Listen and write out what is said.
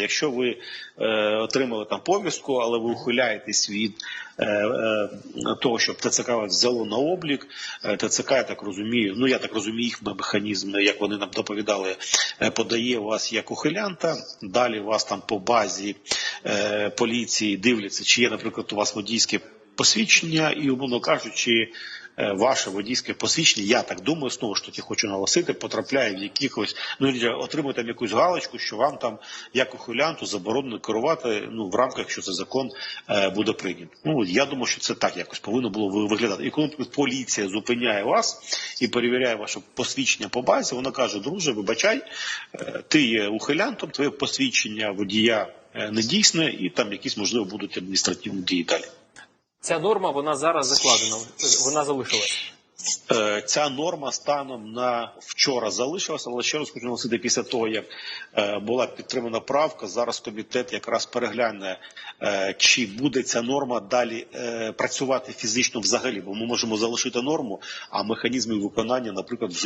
Якщо ви е, отримали там повістку, але ви ухиляєтесь від е, е, того, щоб ТЦК вас взяло на облік, е, ТЦК, я так розумію, ну я так розумію, їх механізм, як вони нам доповідали, е, подає вас як ухилянта. Далі вас там по базі е, поліції дивляться, чи є, наприклад, у вас водійське посвідчення, і умовно кажучи. е, Ваше водійське посвідчення, я так думаю, знову ж таки хочу наголосити, потрапляє в якихось, ну отримує там якусь галочку, що вам там як ухилянту заборонено керувати ну в рамках, що це закон е, буде прийнято. Ну я думаю, що це так якось повинно було виглядати. І коли поліція зупиняє вас і перевіряє ваше посвідчення по базі, вона каже: друже, вибачай, е, ти є ухилянтом, твоє посвідчення водія е, не дійсне, і там якісь можливо будуть адміністративні дії далі. Ця норма вона зараз закладена, вона залишилась. Е, Ця норма станом на вчора залишилася, але ще раз хочу наголосити, після того як е, була підтримана правка, зараз комітет якраз перегляне, е, чи буде ця норма далі працювати фізично взагалі, бо ми можемо залишити норму, а механізми виконання, наприклад, вже